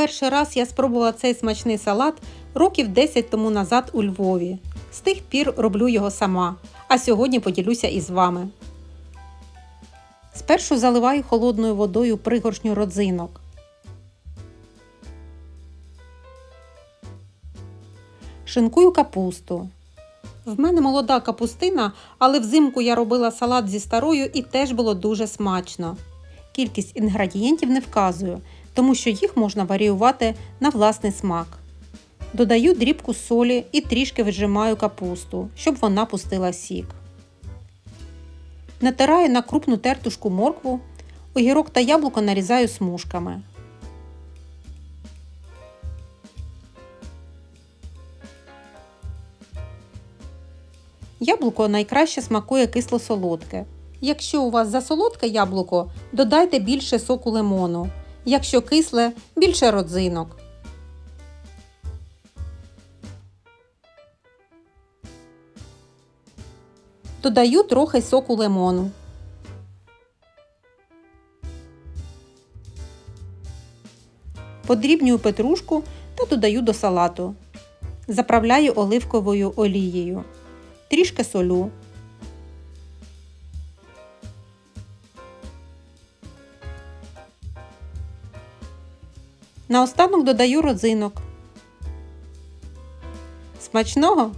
Перший раз я спробувала цей смачний салат років 10 тому назад у Львові. З тих пір роблю його сама, а сьогодні поділюся із вами. Спершу заливаю холодною водою пригоршню родзинок. Шинкую капусту. В мене молода капустина, але взимку я робила салат зі старою і теж було дуже смачно. Кількість інгредієнтів не вказую, тому що їх можна варіювати на власний смак. Додаю дрібку солі і трішки віджимаю капусту, щоб вона пустила сік. Натираю на крупну тертушку моркву, огірок та яблуко нарізаю смужками. Яблуко найкраще смакує кисло-солодке. Якщо у вас засолодке яблуко, додайте більше соку лимону. Якщо кисле, більше родзинок. Додаю трохи соку лимону. Подрібнюю петрушку та додаю до салату. Заправляю оливковою олією. Трішки солю. Наостанок додаю родзинок. Смачного!